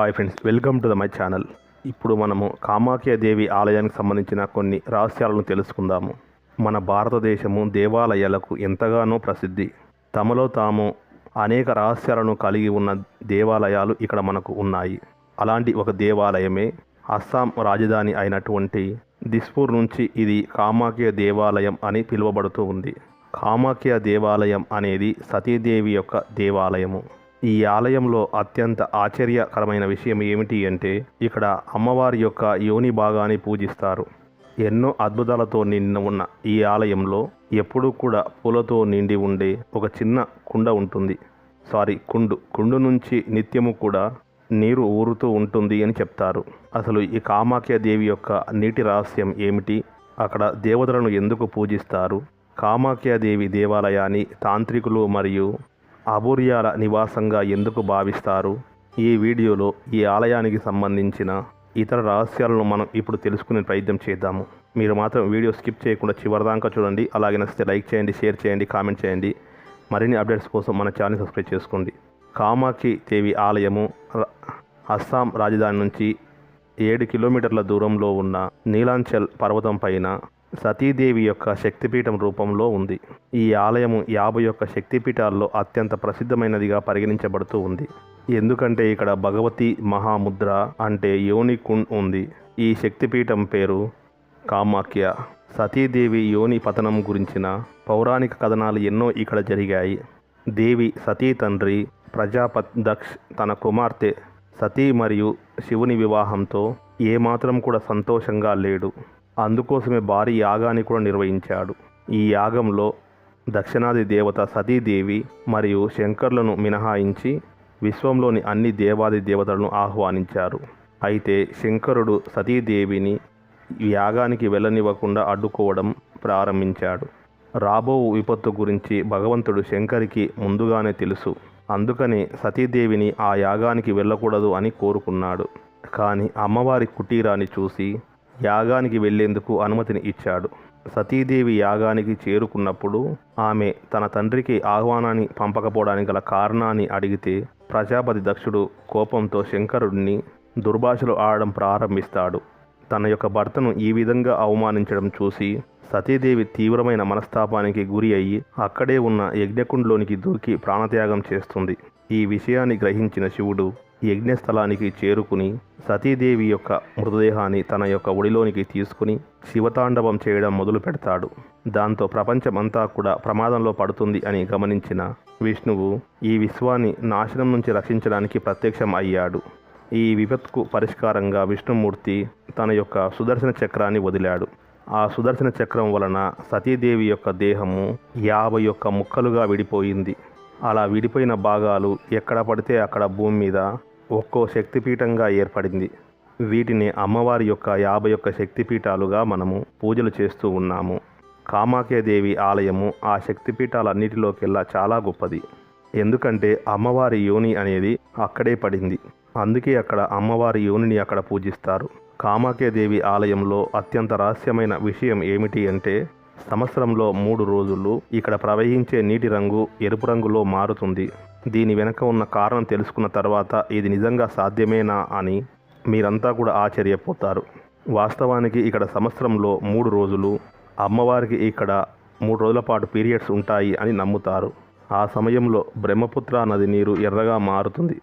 Hi friends welcome to the my channel. ఇప్పుడు మనము కామాఖ్య దేవి ఆలయానికి సంబంధించిన కొన్ని రహస్యాలను తెలుసుకుందాము. మన భారతదేశము దేవాలయాలకు ఎంతగానో ప్రసిద్ధి. తమలో తాము అనేక రహస్యాలను కలిగి ఉన్న దేవాలయాలు ఇక్కడ మనకు ఉన్నాయి. అలాంటి ఒక దేవాలయమే అస్సాం రాజధాని అయినటువంటి దిస్పూర్ నుంచి ఇది కామాఖ్య దేవాలయం అని పిలువబడుతూ ఉంది. కామాఖ్య దేవాలయం అనేది సతీదేవి యొక్క దేవాలయము. ఈ ఆలయంలో అత్యంత ఆశ్చర్యకరమైన విషయం ఏమిటి అంటే ఇక్కడ అమ్మవారి యొక్క యోని భాగాన్ని పూజిస్తారు. ఎన్నో అద్భుతాలతో నిండి ఉన్న ఈ ఆలయంలో ఎప్పుడూ కూడా పూలతో నిండి ఉండే ఒక చిన్న కుండ ఉంటుంది. సారీ కుండు కుండు నుంచి నిత్యము కూడా నీరు ఊరుతూ ఉంటుంది అని చెప్తారు. అసలు ఈ కామాఖ్య దేవి యొక్క నీటి రహస్యం ఏమిటి? అక్కడ దేవతలను ఎందుకు పూజిస్తారు? కామాఖ్య దేవి దేవాలయాన్ని తాంత్రికులు మరియు అబూర్యాల నివాసంగా ఎందుకు భావిస్తారు? ఈ వీడియోలో ఈ ఆలయానికి సంబంధించిన ఇతర రహస్యాలను మనం ఇప్పుడు తెలుసుకునే ప్రయత్నం చేద్దాము. మీరు మాత్రం వీడియో స్కిప్ చేయకుండా చివరిదాకా చూడండి. అలాగే నచ్చితే లైక్ చేయండి షేర్ చేయండి కామెంట్ చేయండి. మరిన్ని అప్డేట్స్ కోసం మన ఛానల్ సబ్స్క్రైబ్ చేసుకోండి. కామాక్షి దేవి ఆలయము అస్సాం రాజధాని నుంచి ఏడు కిలోమీటర్ల దూరంలో ఉన్న నీలాంచల్ పర్వతం పైన సతీదేవి యొక్క శక్తిపీఠం రూపంలో ఉంది. ఈ ఆలయము యాభై యొక్క శక్తిపీఠాల్లో అత్యంత ప్రసిద్ధమైనదిగా పరిగణించబడుతూ ఉంది. ఎందుకంటే ఇక్కడ భగవతి మహాముద్ర అంటే యోని కుండ్ ఉంది. ఈ శక్తిపీఠం పేరు కామాఖ్య. సతీదేవి యోని పతనం గురించిన పౌరాణిక కథనాలు ఎన్నో ఇక్కడ జరిగాయి. దేవి సతీ తండ్రి ప్రజాపత్ దక్ష్ తన కుమార్తె సతీ మరియు శివుని వివాహంతో ఏమాత్రం కూడా సంతోషంగా లేడు. అందుకోసమే భారీ యాగాన్ని కూడా నిర్వహించాడు. ఈ యాగంలో దక్షిణాది దేవత సతీదేవి మరియు శంకర్లను మినహాయించి విశ్వంలోని అన్ని దేవాది దేవతలను ఆహ్వానించారు. అయితే శంకరుడు సతీదేవిని యాగానికి వెళ్ళనివ్వకుండా అడ్డుకోవడం ప్రారంభించాడు. రాబో విపత్తు గురించి భగవంతుడు శంకరికి ముందుగానే తెలుసు. అందుకని సతీదేవిని ఆ యాగానికి వెళ్ళకూడదు అని కోరుకున్నాడు. కానీ అమ్మవారి కుటీరాన్ని చూసి యాగానికి వెళ్ళేందుకు అనుమతిని ఇచ్చాడు. సతీదేవి యాగానికి చేరుకున్నప్పుడు ఆమె తన తండ్రికి ఆహ్వానాన్ని పంపకపోవడానికి గల కారణాన్ని అడిగితే ప్రజాపతి దక్షుడు కోపంతో శంకరుడిని దుర్భాషలు ఆడడం ప్రారంభిస్తాడు. తన యొక్క భర్తను ఈ విధంగా అవమానించడం చూసి సతీదేవి తీవ్రమైన మనస్తాపానికి గురి అయ్యి అక్కడే ఉన్న యజ్ఞకుండ్లోనికి దూకి ప్రాణత్యాగం చేస్తుంది. ఈ విషయాన్ని గ్రహించిన శివుడు యజ్ఞస్థలానికి చేరుకుని సతీదేవి యొక్క మృతదేహాన్ని తన యొక్క ఒడిలోనికి తీసుకుని శివతాండవం చేయడం మొదలు పెడతాడు. దాంతో ప్రపంచమంతా కూడా ప్రమాదంలో పడుతుంది అని గమనించిన విష్ణువు ఈ విశ్వాన్ని నాశనం నుంచి రక్షించడానికి ప్రత్యక్షం అయ్యాడు. ఈ విపత్కు పరిష్కారంగా విష్ణుమూర్తి తన యొక్క సుదర్శన చక్రాన్ని వదిలాడు. ఆ సుదర్శన చక్రం వలన సతీదేవి యొక్క దేహము యాభై యొక్క ముక్కలుగా విడిపోయింది. అలా విడిపోయిన భాగాలు ఎక్కడ పడితే అక్కడ భూమి మీద ఒక్కో శక్తిపీఠంగా ఏర్పడింది. వీటిని అమ్మవారి యొక్క యాభై ఒక్క శక్తిపీఠాలుగా మనము పూజలు చేస్తూ ఉన్నాము. కామాఖ్యదేవి ఆలయము ఆ శక్తిపీఠాలన్నిటిలోకెల్లా చాలా గొప్పది. ఎందుకంటే అమ్మవారి యోని అనేది అక్కడే పడింది. అందుకే అక్కడ అమ్మవారి యోనిని అక్కడ పూజిస్తారు. కామాఖ్యదేవి ఆలయంలో అత్యంత రహస్యమైన విషయం ఏమిటి అంటే సంవత్సరంలో మూడు రోజులు ఇక్కడ ప్రవహించే నీటి రంగు ఎరుపు రంగులో మారుతుంది. దీని వెనక ఉన్న కారణం తెలుసుకున్న తర్వాత ఇది నిజంగా సాధ్యమేనా అని మీరంతా కూడా ఆశ్చర్యపోతారు. వాస్తవానికి ఇక్కడ సంవత్సరంలో మూడు రోజులు అమ్మవారికి ఇక్కడ మూడు రోజుల పాటు పీరియడ్స్ ఉంటాయి అని నమ్ముతారు. ఆ సమయంలో బ్రహ్మపుత్ర నది నీరు ఎర్రగా మారుతుంది.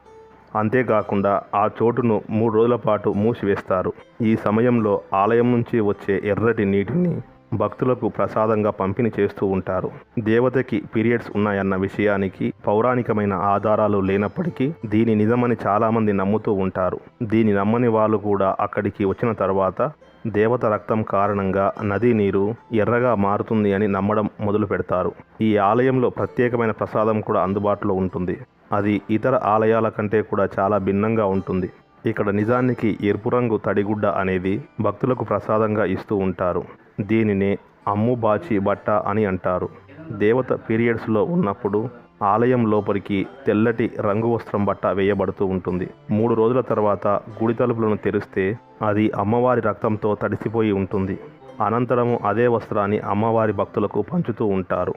అంతేకాకుండా ఆ చోటును మూడు రోజుల పాటు మూసివేస్తారు. ఈ సమయంలో ఆలయం నుంచి వచ్చే ఎర్రటి నీటిని భక్తులకు ప్రసాదంగా పంపిణీ చేస్తూ ఉంటారు. దేవతకి పీరియడ్స్ ఉన్నాయన్న విషయానికి పౌరాణికమైన ఆధారాలు లేనప్పటికీ దీని నిజమని చాలామంది నమ్ముతూ ఉంటారు. దీని నమ్మని వాళ్ళు కూడా అక్కడికి వచ్చిన తర్వాత దేవత రక్తం కారణంగా నదీ నీరు ఎర్రగా మారుతుంది అని నమ్మడం మొదలు పెడతారు. ఈ ఆలయంలో ప్రత్యేకమైన ప్రసాదం కూడా అందుబాటులో ఉంటుంది. అది ఇతర ఆలయాల కంటే కూడా చాలా భిన్నంగా ఉంటుంది. ఇక్కడ నిజానికి ఎరుపు రంగు తడిగుడ్డ అనేది భక్తులకు ప్రసాదంగా ఇస్తూ ఉంటారు. దీనినే అమ్ము బాచి బట్ట అని అంటారు. దేవత పీరియడ్స్లో ఉన్నప్పుడు ఆలయం లోపలికి తెల్లటి రంగు వస్త్రం బట్ట వేయబడుతూ ఉంటుంది. మూడు రోజుల తర్వాత గుడి తలుపులను తెరిస్తే అది అమ్మవారి రక్తంతో తడిసిపోయి ఉంటుంది. అనంతరము అదే వస్త్రాన్ని అమ్మవారి భక్తులకు పంచుతూ ఉంటారు.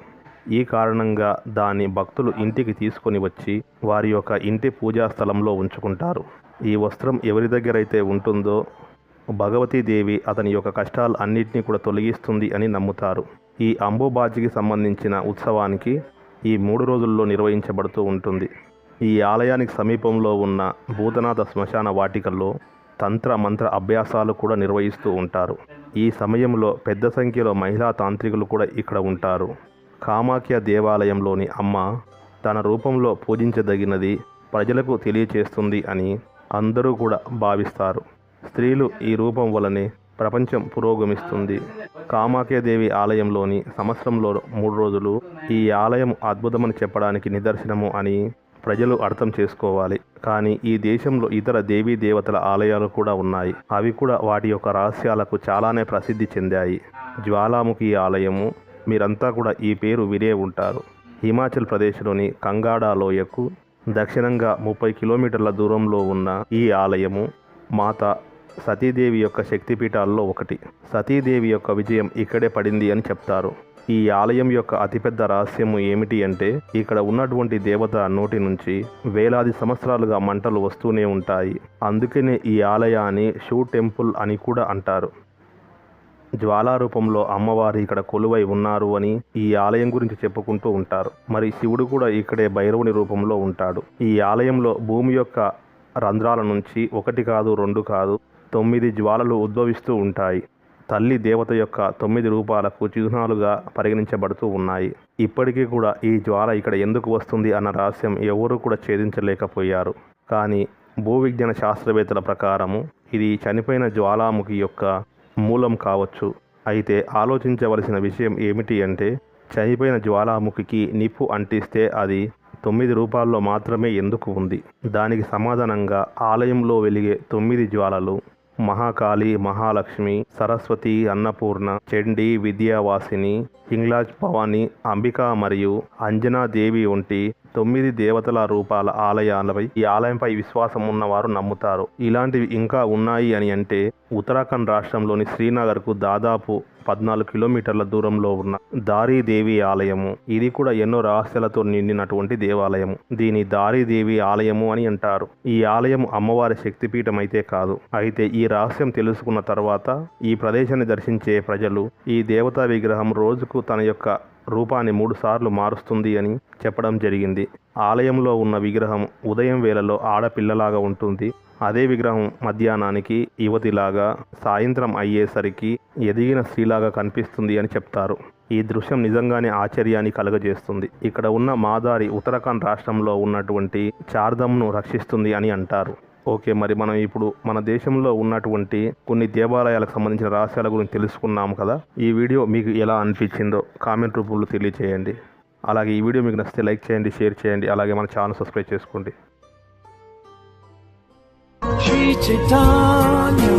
ఈ కారణంగా దాన్ని భక్తులు ఇంటికి తీసుకొని వచ్చి వారి యొక్క ఇంటి పూజా స్థలంలో ఉంచుకుంటారు. ఈ వస్త్రం ఎవరి దగ్గర అయితే ఉంటుందో భగవతీదేవి అతని యొక్క కష్టాలు అన్నిటినీ కూడా తొలగిస్తుంది అని నమ్ముతారు. ఈ అంబుబాజికి సంబంధించిన ఉత్సవానికి ఈ మూడు రోజుల్లో నిర్వహించబడుతూ ఉంటుంది. ఈ ఆలయానికి సమీపంలో ఉన్న భూతనాథ శ్మశాన వాటికల్లో తంత్ర మంత్ర అభ్యాసాలు కూడా నిర్వహిస్తూ ఉంటారు. ఈ సమయంలో పెద్ద సంఖ్యలో మహిళా తాంత్రికులు కూడా ఇక్కడ ఉంటారు. కామాఖ్య దేవాలయంలోని అమ్మ తన రూపంలో పూజించదగినది ప్రజలకు తెలియచేస్తుంది అని అందరూ కూడా భావిస్తారు. స్త్రీలు ఈ రూపం వలనే ప్రపంచం పురోగమిస్తుంది. కామాఖ్యదేవి ఆలయంలోని సంవత్సరంలో మూడు రోజులు ఈ ఆలయం అద్భుతమని చెప్పడానికి నిదర్శనము అని ప్రజలు అర్థం చేసుకోవాలి. కానీ ఈ దేశంలో ఇతర దేవీ దేవతల ఆలయాలు కూడా ఉన్నాయి. అవి కూడా వాటి యొక్క రహస్యాలకు చాలానే ప్రసిద్ధి చెందాయి. జ్వాలాముఖి ఆలయము మీరంతా కూడా ఈ పేరు వినే ఉంటారు. హిమాచల్ ప్రదేశ్లోని కంగాడా లోయకు దక్షిణంగా ముప్పై కిలోమీటర్ల దూరంలో ఉన్న ఈ ఆలయము మాత సతీదేవి యొక్క శక్తిపీఠాల్లో ఒకటి. సతీదేవి యొక్క విజయం ఇక్కడే పడింది అని చెప్తారు. ఈ ఆలయం యొక్క అతిపెద్ద రహస్యము ఏమిటి అంటే ఇక్కడ ఉన్నటువంటి దేవత నోటి నుంచి వేలాది సంవత్సరాలుగా మంటలు వస్తూనే ఉంటాయి. అందుకనే ఈ ఆలయాన్ని షూ టెంపుల్ అని కూడా అంటారు. జ్వాలా రూపంలో అమ్మవారు ఇక్కడ కొలువై ఉన్నారు అని ఈ ఆలయం గురించి చెప్పుకుంటూ ఉంటారు. మరి శివుడు కూడా ఇక్కడే భైరవుని రూపంలో ఉంటాడు. ఈ ఆలయంలో భూమి యొక్క రంధ్రాల నుంచి ఒకటి కాదు రెండు కాదు తొమ్మిది జ్వాలలు ఉద్భవిస్తూ ఉంటాయి. తల్లి దేవత యొక్క తొమ్మిది రూపాలకు చిహ్నాలుగా పరిగణించబడుతూ ఉన్నాయి. ఇప్పటికీ కూడా ఈ జ్వాల ఇక్కడ ఎందుకు వస్తుంది అన్న రహస్యం ఎవరూ కూడా ఛేదించలేకపోయారు. కానీ భూవిజ్ఞాన శాస్త్రవేత్తల ప్రకారము ఇది చనిపోయిన జ్వాలాముఖి యొక్క మూలం కావచ్చు. అయితే ఆలోచించవలసిన విషయం ఏమిటి అంటే చనిపోయిన జ్వాలాముఖికి నిప్పు అంటిస్తే అది తొమ్మిది రూపాల్లో మాత్రమే ఎందుకు ఉంది? దానికి సమాధానంగా ఆలయంలో వెలిగే తొమ్మిది జ్వాలలు మహాకాళి మహాలక్ష్మి సరస్వతి అన్నపూర్ణ చండి విద్యావాసిని హింగ్లాజ్ భవాని అంబిక మరియు అంజనా దేవి వంటి తొమ్మిది దేవతల రూపాల ఆలయాలపై ఈ ఆలయంపై విశ్వాసం ఉన్నవారు నమ్ముతారు. ఇలాంటివి ఇంకా ఉన్నాయి అని అంటే ఉత్తరాఖండ్ రాష్ట్రంలోని శ్రీనగర్కు దాదాపు పద్నాలుగు కిలోమీటర్ల దూరంలో ఉన్న దారీదేవి ఆలయము. ఇది కూడా ఎన్నో రహస్యాలతో నిండినటువంటి దేవాలయము. దీని దారీదేవి ఆలయము అని అంటారు. ఈ ఆలయం అమ్మవారి శక్తిపీఠం అయితే కాదు. అయితే ఈ రహస్యం తెలుసుకున్న తర్వాత ఈ ప్రదేశాన్ని దర్శించే ప్రజలు ఈ దేవతా విగ్రహం రోజుకు తన యొక్క రూపాన్ని మూడు సార్లు మారుస్తుంది అని చెప్పడం జరిగింది. ఆలయంలో ఉన్న విగ్రహం ఉదయం వేళలో ఆడపిల్లలాగా ఉంటుంది. అదే విగ్రహం మధ్యాహ్నానికి యువతిలాగా సాయంత్రం అయ్యేసరికి ఎదిగిన స్త్రీలాగా కనిపిస్తుంది అని చెప్తారు. ఈ దృశ్యం నిజంగానే ఆశ్చర్యాన్ని కలుగజేస్తుంది. ఇక్కడ ఉన్న మాదారి ఉత్తరాఖండ్ రాష్ట్రంలో ఉన్నటువంటి చార్ధంను రక్షిస్తుంది అని అంటారు. ఓకే మరి మనం ఇప్పుడు మన దేశంలో ఉన్నటువంటి కొన్ని దేవాలయాలకు సంబంధించిన రహస్యాల గురించి తెలుసుకున్నాం కదా. ఈ వీడియో మీకు ఎలా అనిపించిందో కామెంట్ రూపంలో తెలియచేయండి. అలాగే ఈ వీడియో మీకు నచ్చితే లైక్ చేయండి షేర్ చేయండి అలాగే మన ఛానల్ సబ్స్క్రైబ్ చేసుకోండి. reach it on